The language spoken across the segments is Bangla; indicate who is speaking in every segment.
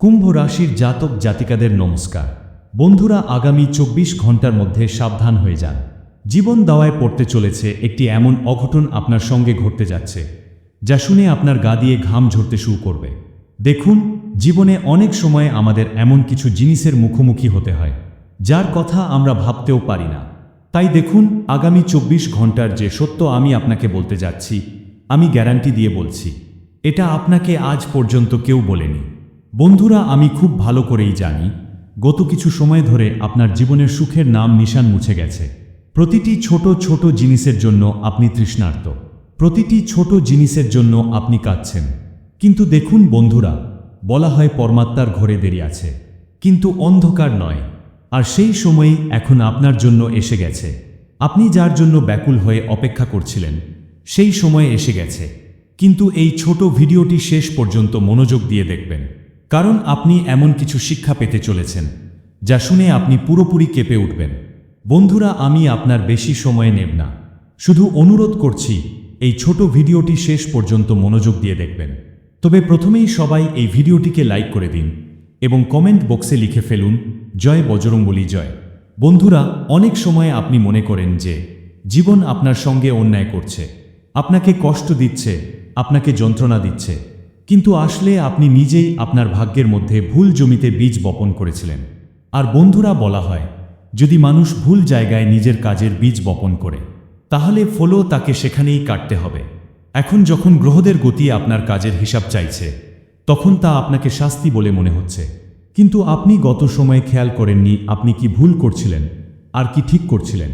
Speaker 1: কুম্ভ রাশির জাতক জাতিকাদের নমস্কার। বন্ধুরা আগামী চব্বিশ ঘণ্টার মধ্যে সাবধান হয়ে যান। জীবন দাওয়ায় পড়তে চলেছে একটি এমন অঘটন আপনার সঙ্গে ঘটতে যাচ্ছে, যা শুনে আপনার গা দিয়ে ঘাম ঝরতে শুরু করবে। দেখুন, জীবনে অনেক সময় আমাদের এমন কিছু জিনিসের মুখোমুখি হতে হয়, যার কথা আমরা ভাবতেও পারি না। তাই দেখুন, আগামী চব্বিশ ঘণ্টার যে সত্য আমি আপনাকে বলতে যাচ্ছি, আমি গ্যারান্টি দিয়ে বলছি, এটা আপনাকে আজ পর্যন্ত কেউ বলেনি। বন্ধুরা, আমি খুব ভালো করেই জানি, গত কিছু সময় ধরে আপনার জীবনের সুখের নাম নিশান মুছে গেছে। প্রতিটি ছোট ছোট জিনিসের জন্য আপনি তৃষ্ণার্ত। প্রতিটি ছোট জিনিসের জন্য আপনি কাঁদছেন। কিন্তু দেখুন বন্ধুরা, বলা হয় পরমাত্মার ঘরে দেরি আছে। কিন্তু অন্ধকার নয়। আর সেই সময়ই এখন আপনার জন্য এসে গেছে। আপনি যার জন্য ব্যাকুল হয়ে অপেক্ষা করছিলেন, সেই সময় এসে গেছে। কিন্তু এই ছোট ভিডিওটি শেষ পর্যন্ত মনোযোগ দিয়ে দেখবেন। কারণ আপনি এমন কিছু শিক্ষা পেতে চলেছেন, যা শুনে আপনি পুরোপুরি কেঁপে উঠবেন। বন্ধুরা, আমি আপনার বেশি সময় নেব না। শুধু অনুরোধ করছি, এই ছোট ভিডিওটি শেষ পর্যন্ত মনোযোগ দিয়ে দেখবেন। তবে প্রথমেই সবাই এই ভিডিওটিকে লাইক করে দিন এবং কমেন্ট বক্সে লিখে ফেলুন, জয় বজরঙ্গলী জয়। বন্ধুরা, অনেক সময় আপনি মনে করেন যে, জীবন আপনার সঙ্গে অন্যায় করছে। আপনাকে কষ্ট দিচ্ছে, আপনাকে যন্ত্রণা দিচ্ছে। কিন্তু আসলে আপনি নিজেই আপনার ভাগ্যের মধ্যে ভুল জমিতে বীজ বপন করেছিলেন। আর বন্ধুরা বলা হয়, যদি মানুষ ভুল জায়গায় নিজের কাজের বীজ বপন করে, তাহলে ফলও তাকে সেখানেই কাটতে হবে। এখন যখন গ্রহদের গতি আপনার কাজের হিসাব চাইছে, তখন তা আপনাকে শাস্তি বলে মনে হচ্ছে। কিন্তু আপনি গত সময়ে খেয়াল করেননি আপনি কি ভুল করছিলেন, আর কি ঠিক করছিলেন।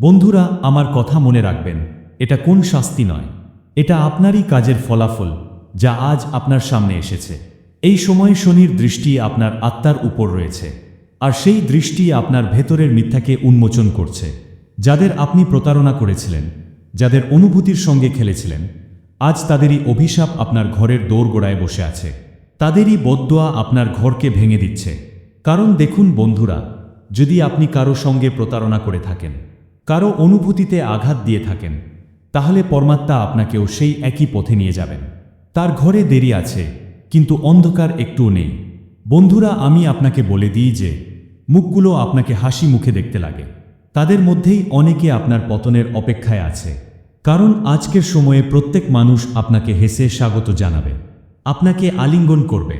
Speaker 1: বন্ধুরা, আমার কথা মনে রাখবেন, এটা কোন শাস্তি নয়। এটা আপনারই কাজের ফলাফল। যা আজ আপনার সামনে এসেছে। এই সময় শনির দৃষ্টি আপনার আত্মার উপর রয়েছে, আর সেই দৃষ্টি আপনার ভেতরের মিথ্যাকে উন্মোচন করছে। যাদের আপনি প্রতারণা করেছিলেন, যাদের অনুভূতির সঙ্গে খেলেছিলেন, আজ তাদেরই অভিশাপ আপনার ঘরের দোরগোড়ায় বসে আছে। তাদেরই বদদোয়া আপনার ঘরকে ভেঙে দিচ্ছে। কারণ দেখুন বন্ধুরা, যদি আপনি কারও সঙ্গে প্রতারণা করে থাকেন, কারও অনুভূতিতে আঘাত দিয়ে থাকেন, তাহলে পরমাত্মা আপনাকেও সেই একই পথে নিয়ে যাবেন। তার ঘরে দেরি আছে, কিন্তু অন্ধকার একটুও নেই। বন্ধুরা, আমি আপনাকে বলে দিই যে, মুখগুলো আপনাকে হাসি মুখে দেখতে লাগে। তাদের মধ্যেই অনেকে আপনার পতনের অপেক্ষায় আছে। কারণ আজকের সময়ে প্রত্যেক মানুষ আপনাকে হেসে স্বাগত জানাবে। আপনাকে আলিঙ্গন করবে।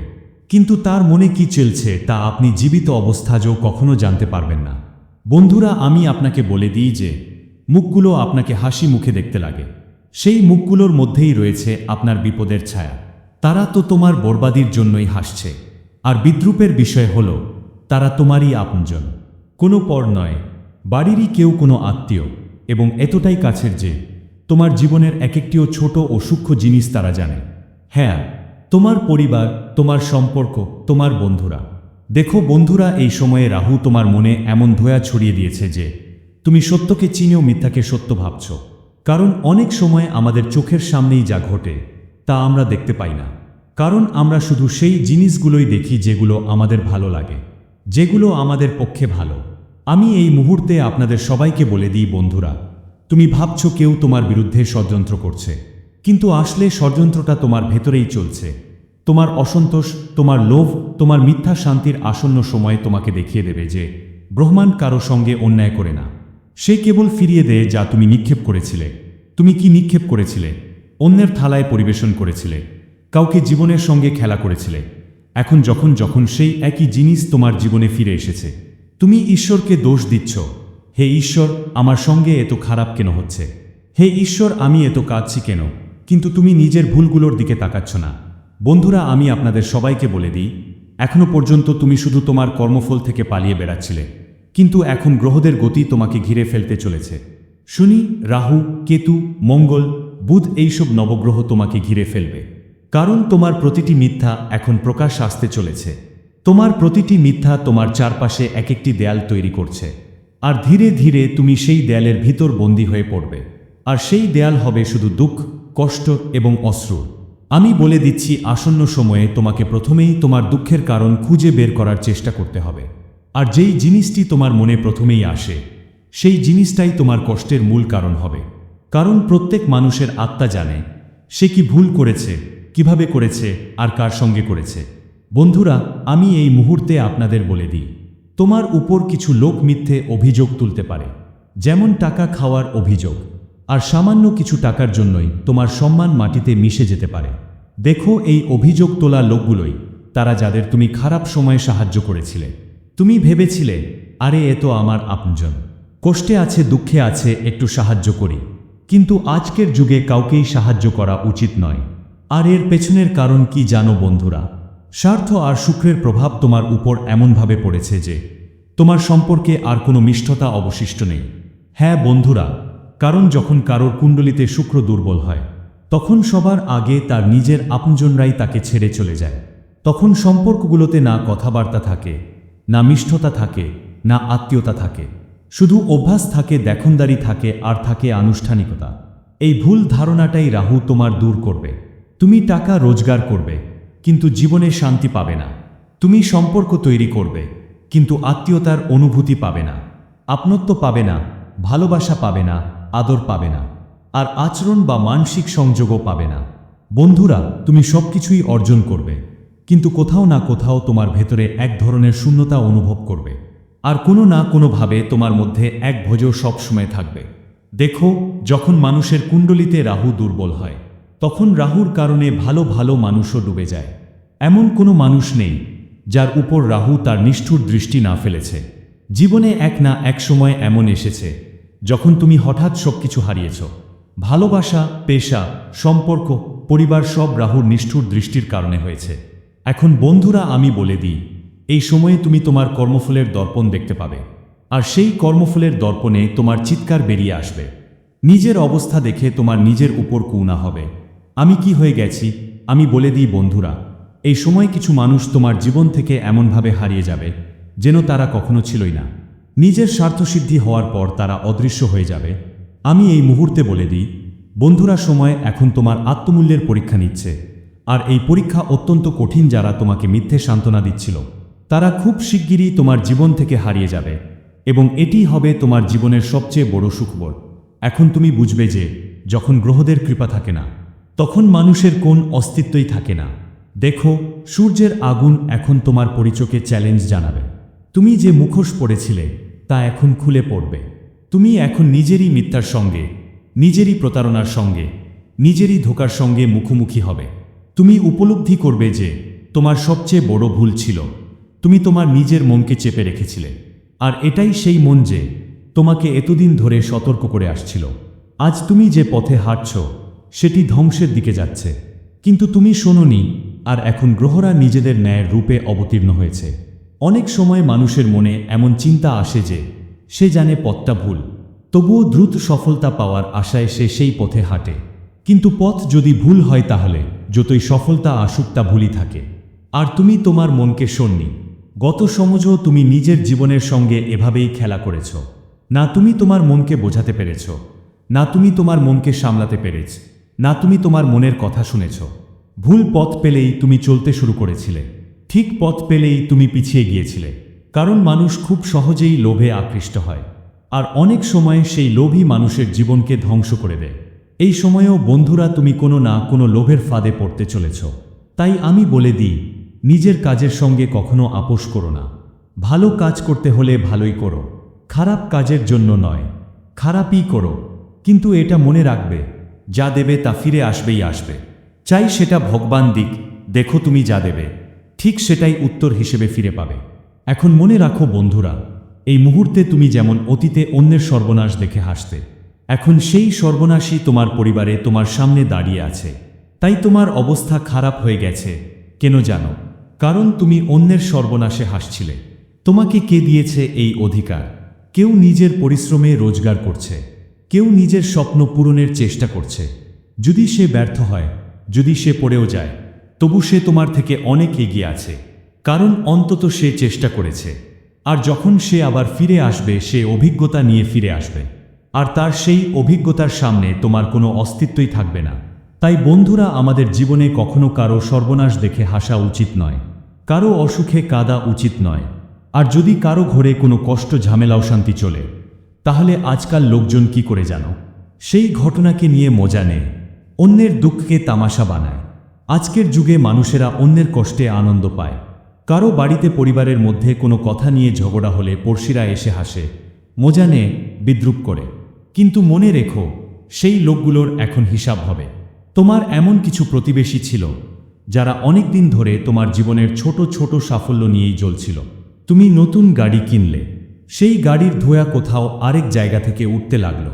Speaker 1: কিন্তু তার মনে কি চলছে, তা আপনি জীবিত অবস্থাজও কখনো জানতে পারবেন না। বন্ধুরা, আমি আপনাকে বলে দিই যে, মুখগুলো আপনাকে হাসি মুখে দেখতে লাগে। সেই মুখগুলোর মধ্যেই রয়েছে আপনার বিপদের ছায়া। তারা তো তোমার বরবাদির জন্যই হাসছে। আর বিদ্রুপের বিষয় হল, তারা তোমারই আপনজন। কোনো পর নয়, বাড়িরই কেউ কোনো আত্মীয়। এবং এতটাই কাছের যে, তোমার জীবনের এক একটিও ছোট ও সূক্ষ্ম জিনিস তারা জানে। হ্যাঁ তোমার পরিবার, তোমার সম্পর্ক, তোমার বন্ধুরা। দেখো বন্ধুরা, এই সময়ে রাহু তোমার মনে এমন ধোয়া ছড়িয়ে দিয়েছে যে, তুমি সত্যকে চিনেও মিথ্যাকে সত্য ভাবছ। কারণ অনেক সময় আমাদের চোখের সামনেই যা ঘটে, তা আমরা দেখতে পাই না। কারণ আমরা শুধু সেই জিনিসগুলোই দেখি যেগুলো আমাদের ভালো লাগে, যেগুলো আমাদের পক্ষে ভালো। আমি এই মুহূর্তে আপনাদের সবাইকে বলে দিই, বন্ধুরা, তুমি ভাবছ কেউ তোমার বিরুদ্ধে ষড়যন্ত্র করছে, কিন্তু আসলে ষড়যন্ত্রটা তোমার ভেতরেই চলছে। তোমার অসন্তোষ, তোমার লোভ, তোমার মিথ্যা শান্তির আসন্ন সময় তোমাকে দেখিয়ে দেবে যে, ব্রহ্মাণ্ড কারও সঙ্গে অন্যায় করে না। সে কেবল ফিরিয়ে দেয় যা তুমি নিক্ষেপ করেছিলে। তুমি কি নিক্ষেপ করেছিলে? অন্যের থালায় পরিবেশন করেছিলে। কাউকে জীবনের সঙ্গে খেলা করেছিলে। এখন যখন যখন সেই একই জিনিস তোমার জীবনে ফিরে এসেছে, তুমি ঈশ্বরকে দোষ দিচ্ছ। হে ঈশ্বর, আমার সঙ্গে এত খারাপ কেন হচ্ছে? হে ঈশ্বর, আমি এত কাঁদছি কেন? কিন্তু তুমি নিজের ভুলগুলোর দিকে তাকাচ্ছ না। বন্ধুরা, আমি আপনাদের সবাইকে বলে দিই, এখনও পর্যন্ত তুমি শুধু তোমার কর্মফল থেকে পালিয়ে বেড়াচ্ছিলে। কিন্তু এখন গ্রহদের গতি তোমাকে ঘিরে ফেলতে চলেছে। শনি, রাহু, কেতু, মঙ্গল, বুধ এইসব নবগ্রহ তোমাকে ঘিরে ফেলবে। কারণ তোমার প্রতিটি মিথ্যা এখন প্রকাশ আসতে চলেছে। তোমার প্রতিটি মিথ্যা তোমার চারপাশে এক একটি দেয়াল তৈরি করছে। আর ধীরে ধীরে তুমি সেই দেয়ালের ভিতর বন্দী হয়ে পড়বে। আর সেই দেয়াল হবে শুধু দুঃখ, কষ্ট এবং অশ্রুর আমি বলে দিচ্ছি, আসন্ন সময়ে তোমাকে প্রথমেই তোমার দুঃখের কারণ খুঁজে বের করার চেষ্টা করতে হবে। আর যেই জিনিসটি তোমার মনে প্রথমেই আসে, সেই জিনিসটাই তোমার কষ্টের মূল কারণ হবে। কারণ প্রত্যেক মানুষের আত্মা জানে, সে কি ভুল করেছে, কীভাবে করেছে, আর কার সঙ্গে করেছে। বন্ধুরা, আমি এই মুহূর্তে আপনাদের বলে দিই, তোমার উপর কিছু লোক মিথ্যে অভিযোগ তুলতে পারে। যেমন টাকা খাওয়ার অভিযোগ, আর সামান্য কিছু টাকার জন্যই তোমার সম্মান মাটিতে মিশে যেতে পারে। দেখো এই অভিযোগ তোলা লোকগুলোই, তারা যাদের তুমি খারাপ সময়ে সাহায্য করেছিলে। তুমি ভেবেছিলে, আরে, এ তো আমার আপনজন। কষ্টে আছে, দুঃখে আছে, একটু সাহায্য করি। কিন্তু আজকের যুগে কাউকেই সাহায্য করা উচিত নয়। আর এর পেছনের কারণ কি জানো বন্ধুরা? স্বার্থ আর শুক্রের প্রভাব তোমার উপর এমনভাবে পড়েছে যে, তোমার সম্পর্কে আর কোনো মিষ্টতা অবশিষ্ট নেই। হ্যাঁ বন্ধুরা, কারণ যখন কারোর কুণ্ডলিতে শুক্র দুর্বল হয়, তখন সবার আগে তার নিজের আপনজনরাই তাকে ছেড়ে চলে যায়। তখন সম্পর্কগুলোতে না কথাবার্তা থাকে না মিষ্টতা থাকে, না আত্মীয়তা থাকে। শুধু অভ্যাস থাকে, দেখনদারি থাকে, আর থাকে আনুষ্ঠানিকতা। এই ভুল ধারণাটাই রাহু তোমার দূর করবে। তুমি টাকা রোজগার করবে, কিন্তু জীবনে শান্তি পাবে না। তুমি সম্পর্ক তৈরি করবে, কিন্তু আত্মীয়তার অনুভূতি পাবে না। আপনত্ব পাবে না, ভালোবাসা পাবে না, আদর পাবে না, আর আচরণ বা মানসিক সংযোগও পাবে না। বন্ধুরা, তুমি সবকিছুই অর্জন করবে। কিন্তু কোথাও না কোথাও তোমার ভেতরে এক ধরনের শূন্যতা অনুভব করবে। আর কোনো না কোনোভাবে তোমার মধ্যে এক ভোজ সবসময় থাকবে। দেখো, যখন মানুষের কুণ্ডলিতে রাহু দুর্বল হয়, তখন রাহুর কারণে ভালো ভালো মানুষও ডুবে যায়। এমন কোনো মানুষ নেই, যার উপর রাহু তার নিষ্ঠুর দৃষ্টি না ফেলেছে। জীবনে এক না এক সময় এমন এসেছে, যখন তুমি হঠাৎ সবকিছু হারিয়েছ। ভালোবাসা, পেশা, সম্পর্ক, পরিবার সব রাহুর নিষ্ঠুর দৃষ্টির কারণে হয়েছে। এখন বন্ধুরা আমি বলে দিই, এই সময়ে তুমি তোমার কর্মফলের দর্পণ দেখতে পাবে। আর সেই কর্মফলের দর্পণে তোমার চিৎকার বেরিয়ে আসবে। নিজের অবস্থা দেখে তোমার নিজের উপর কুনা হবে। আমি কি হয়ে গেছি? আমি বলে দিই, বন্ধুরা, এই সময় কিছু মানুষ তোমার জীবন থেকে এমনভাবে হারিয়ে যাবে, যেন তারা কখনো ছিলই না। নিজের স্বার্থসিদ্ধি হওয়ার পর তারা অদৃশ্য হয়ে যাবে। আমি এই মুহূর্তে বলে দিই, বন্ধুরা, সময় এখন তোমার আত্মমূল্যের পরীক্ষা নিচ্ছে। আর এই পরীক্ষা অত্যন্ত কঠিন যারা তোমাকে মিথ্যে সান্ত্বনা দিচ্ছিল। তারা খুব শিগগিরই তোমার জীবন থেকে হারিয়ে যাবে এবং এটি হবে তোমার জীবনের সবচেয়ে বড় সুখবর। এখন তুমি বুঝবে যে, যখন গ্রহদের কৃপা থাকে না, তখন মানুষের কোন অস্তিত্বই থাকে না। দেখো, সূর্যের আগুন এখন তোমার পরিচয়কে চ্যালেঞ্জ জানাবে। তুমি যে মুখোশ পড়েছিলে, তা এখন খুলে পড়বে। তুমি এখন নিজেরই মিথ্যার সঙ্গে, নিজেরই প্রতারণার সঙ্গে, নিজেরই ধোকার সঙ্গে মুখোমুখি হবে। তুমি উপলব্ধি করবে যে তোমার সবচেয়ে বড় ভুল ছিল। তুমি তোমার নিজের মনকে চেপে রেখেছিলে। আর এটাই সেই মন যে তোমাকে এতদিন ধরে সতর্ক করে আসছিল। আজ তুমি যে পথে হাঁটছ, সেটি ধ্বংসের দিকে যাচ্ছে। কিন্তু তুমি শোনোনি, আর এখন গ্রহরা নিজেদের ন্যায়ের রূপে অবতীর্ণ হয়েছে। অনেক সময় মানুষের মনে এমন চিন্তা আসে যে সে জানে পথটা ভুল, তবুও দ্রুত সফলতা পাওয়ার আশায় সে সেই পথে হাঁটে। কিন্তু পথ যদি ভুল হয় তাহলে যতই সফলতা আসুক তা ভুলি থাকে। আর তুমি তোমার মনকে শোননি গত সমজও তুমি নিজের জীবনের সঙ্গে এভাবেই খেলা করেছ। না তুমি তোমার মনকে বোঝাতে পেরেছ। না তুমি তোমার মনকে সামলাতে পেরেছ। না তুমি তোমার মনের কথা শুনেছ। ভুল পথ পেলেই তুমি চলতে শুরু করেছিলে। ঠিক পথ পেলেই তুমি পিছিয়ে গিয়েছিলে। কারণ মানুষ খুব সহজেই লোভে আকৃষ্ট হয়। আর অনেক সময় সেই লোভই মানুষের জীবনকে ধ্বংস করে দেয়। এই সময়েও বন্ধুরা তুমি কোনো না কোনো লোভের ফাঁদে পড়তে চলেছ। তাই আমি বলে দিই, নিজের কাজের সঙ্গে কখনো আপোষ করো না। ভালো কাজ করতে হলে ভালোই করো। খারাপ কাজের জন্য নয়। খারাপই করো। কিন্তু এটা মনে রাখবে, যা দেবে তা ফিরে আসবেই আসবে। চাই সেটা ভগবান দিক, দেখো তুমি যা দেবে। ঠিক সেটাই উত্তর হিসেবে ফিরে পাবে। এখন মনে রাখো বন্ধুরা, এই মুহূর্তে তুমি যেমন অতীতে অন্যের সর্বনাশ দেখে হাসতে এখন সেই সর্বনাশই তোমার পরিবারে তোমার সামনে দাঁড়িয়ে আছে। তাই তোমার অবস্থা খারাপ হয়ে গেছে। কেন জানো? কারণ তুমি অন্যের সর্বনাশে হাসছিলে। তোমাকে কে দিয়েছে এই অধিকার? কেউ নিজের পরিশ্রমে রোজগার করছে। কেউ নিজের স্বপ্ন পূরণের চেষ্টা করছে। যদি সে ব্যর্থ হয়, যদি সে পড়েও যায়, তবু সে তোমার থেকে অনেক এগিয়ে আছে। কারণ অন্তত সে চেষ্টা করেছে। আর যখন সে আবার ফিরে আসবে, সে অভিজ্ঞতা নিয়ে ফিরে আসবে। আর তার সেই অভিজ্ঞতার সামনে তোমার কোনো অস্তিত্বই থাকবে না। তাই বন্ধুরা, আমাদের জীবনে কখনো কারও সর্বনাশ দেখে হাসা উচিত নয়। কারও অসুখে কাদা উচিত নয়। আর যদি কারও ঘরে কোনো কষ্ট, ঝামেলা, অশান্তি চলে, তাহলে আজকাল লোকজন কি করে জানো? সেই ঘটনাকে নিয়ে মজা নেয়, অন্যের দুঃখকে তামাশা বানায়। আজকের যুগে মানুষেরা অন্যের কষ্টে আনন্দ পায়। কারও বাড়িতে পরিবারের মধ্যে কোনো কথা নিয়ে ঝগড়া হলে পড়শিরা এসে হাসে, মজা নেয়, বিদ্রুপ করে। কিন্তু মনে রেখো, সেই লোকগুলোর এখন হিসাব হবে। তোমার এমন কিছু প্রতিবেশী ছিল, যারা অনেক দিন ধরে তোমার জীবনের ছোট ছোট সাফল্য নিয়েই জ্বলছিল। তুমি নতুন গাড়ি কিনলে, সেই গাড়ির ধোয়া কোথাও আরেক জায়গা থেকে উঠতে লাগল।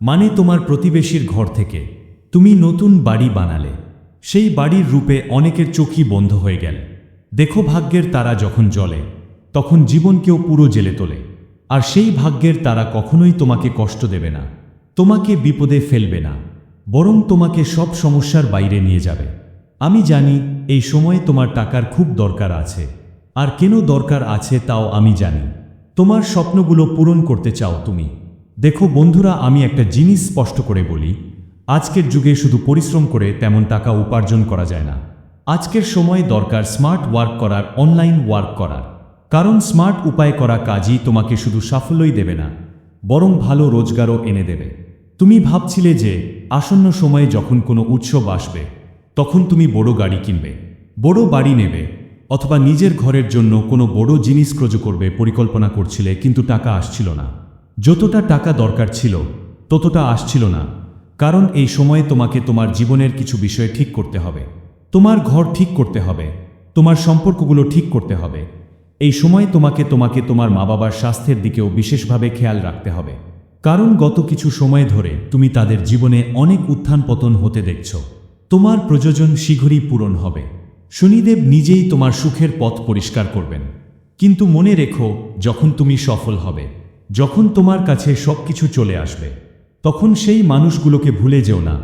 Speaker 1: মানে তোমার প্রতিবেশীর ঘর থেকে, তুমি নতুন বাড়ি বানালে, সেই বাড়ির রূপে অনেকের চোখই বন্ধ হয়ে গেল। দেখো ভাগ্যের তারা যখন জ্বলে, তখন জীবনকেও পুরো জেলে তোলে। আর সেই ভাগ্যের তারা কখনোই তোমাকে কষ্ট দেবে না, তোমাকে বিপদে ফেলবে না, বরং তোমাকে সব সমস্যার বাইরে নিয়ে যাবে। আমি জানি এই সময়ে তোমার টাকার খুব দরকার আছে, আর কেন দরকার আছে তাও আমি জানি। তোমার স্বপ্নগুলো পূরণ করতে চাও তুমি। দেখো বন্ধুরা, আমি একটা জিনিস স্পষ্ট করে বলি, আজকের যুগে শুধু পরিশ্রম করে তেমন টাকা উপার্জন করা যায় না। আজকের সময় দরকার স্মার্ট ওয়ার্ক করার অনলাইন ওয়ার্ক করার। কারণ স্মার্ট উপায় করা কাজই তোমাকে শুধু সাফল্যই দেবে না, বরং ভালো রোজগারও এনে দেবে। তুমি ভাবছিলে যে আসন্ন সময়ে যখন কোনো উৎসব আসবে, তখন তুমি বড় গাড়ি কিনবে, বড় বাড়ি নেবে, অথবা নিজের ঘরের জন্য কোনো বড় জিনিস ক্রয় করবে পরিকল্পনা করছিলে, কিন্তু টাকা আসছিল না। যতটা টাকা দরকার ছিল, ততটা আসছিল না, কারণ এই সময়ে তোমাকে তোমার জীবনের কিছু বিষয় ঠিক করতে হবে। তোমার ঘর ঠিক করতে হবে, তোমার সম্পর্কগুলো ঠিক করতে হবে এই সময় তোমাকে তোমাকে তোমার মা বাবার স্বাস্থ্যের দিকেও বিশেষভাবে খেয়াল রাখতে হবে। কারণ গত কিছু সময় ধরে তুমি তাদের জীবনে অনেক উত্থান পতন হতে দেখছ। তোমার প্রযোজন শীঘ্রই পূরণ হবে। শনিদেব নিজেই তোমার সুখের পথ পরিষ্কার করবেন। কিন্তু মনে রেখো, যখন তুমি সফল হবে, যখন তোমার কাছে সব কিছু চলে আসবে, তখন সেই মানুষগুলোকে ভুলে যেও না,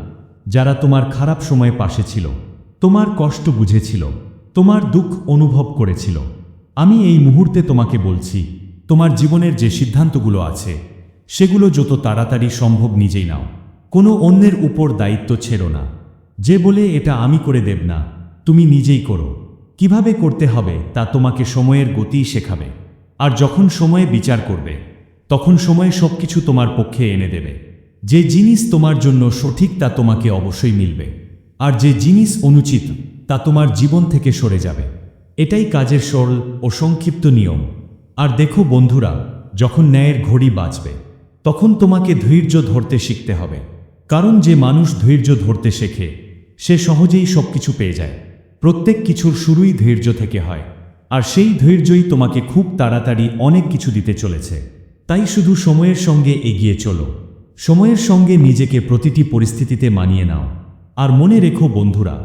Speaker 1: যারা তোমার খারাপ সময়ে পাশে ছিল, তোমার কষ্ট বুঝেছিল, তোমার দুঃখ অনুভব করেছিল। আমি এই মুহূর্তে তোমাকে বলছি, তোমার জীবনের যে সিদ্ধান্তগুলো আছে, সেগুলো যত তাড়াতাড়ি সম্ভব নিজেই নাও। কোনো অন্যের উপর দায়িত্ব ছেড়ো না। যে বলে এটা আমি করে দেব না, তুমি নিজেই করো। কীভাবে করতে হবে তা তোমাকে সময়ের গতিই শেখাবে। আর যখন সময়ে বিচার করবে, তখন সময়ে সব কিছু তোমার পক্ষে এনে দেবে। যে জিনিস তোমার জন্য সঠিক তা তোমাকে অবশ্যই মিলবে। আর যে জিনিস অনুচিত, তা তোমার জীবন থেকে সরে যাবে। এটাই কাজের সরল ও সংক্ষিপ্ত নিয়ম। আর দেখো বন্ধুরা, যখন ন্যায়ের ঘড়ি বাঁচবে তখন তোমাকে ধৈর্য ধরতে শিখতে হবে। কারণ যে মানুষ ধৈর্য ধরতে শেখে, সে সহজেই সব কিছু পেয়ে যায়। প্রত্যেক কিছুর শুরুই ধৈর্য থেকে হয়, আর সেই ধৈর্যই তোমাকে খুব তাড়াতাড়ি অনেক কিছু দিতে চলেছে। তাই শুধু সময়ের সঙ্গে এগিয়ে চলো। সময়ের সঙ্গে নিজেকে প্রতিটি পরিস্থিতিতে মানিয়ে নাও। আর মনে রেখো বন্ধুরা,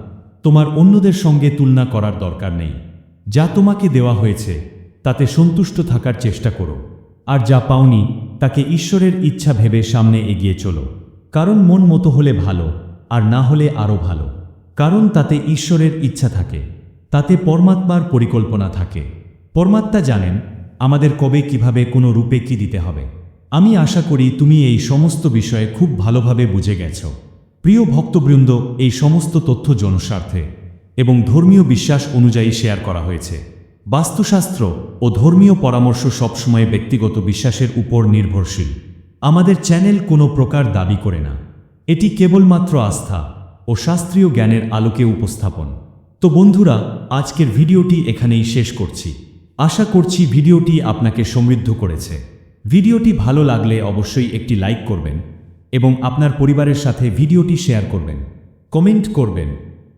Speaker 1: তোমার অন্যদের সঙ্গে তুলনা করার দরকার নেই। যা তোমাকে দেওয়া হয়েছে, তাতে সন্তুষ্ট থাকার চেষ্টা করো। আর যা পাওনি, তাকে ঈশ্বরের ইচ্ছা ভেবে সামনে এগিয়ে চলো। কারণ মন মতো হলে ভালো, আর না হলে আরও ভালো। কারণ তাতে ঈশ্বরের ইচ্ছা থাকে, তাতে পরমাত্মার পরিকল্পনা থাকে। পরমাত্মা জানেন, আমাদের কবে কীভাবে কোনো রূপে কি দিতে হবে। আমি আশা করি তুমি এই সমস্ত বিষয়ে খুব ভালোভাবে বুঝে গেছ। প্রিয় ভক্তবৃন্দ, এই সমস্ত তথ্য জনস্বার্থে। এবং ধর্মীয় বিশ্বাস অনুযায়ী শেয়ার করা হয়েছে। বাস্তুশাস্ত্র ও ধর্মীয় পরামর্শ সবসময় ব্যক্তিগত বিশ্বাসের উপর নির্ভরশীল। আমাদের চ্যানেল কোনো প্রকার দাবি করে না। এটি কেবলমাত্র আস্থা ও শাস্ত্রীয় জ্ঞানের আলোকে উপস্থাপন। তো বন্ধুরা, আজকের ভিডিওটি এখানেই শেষ করছি। আশা করছি ভিডিওটি আপনাকে সমৃদ্ধ করেছে। ভিডিওটি ভালো লাগলে অবশ্যই একটি লাইক করবেন এবং আপনার পরিবারের সাথে ভিডিওটি শেয়ার করবেন। কমেন্ট করবেন।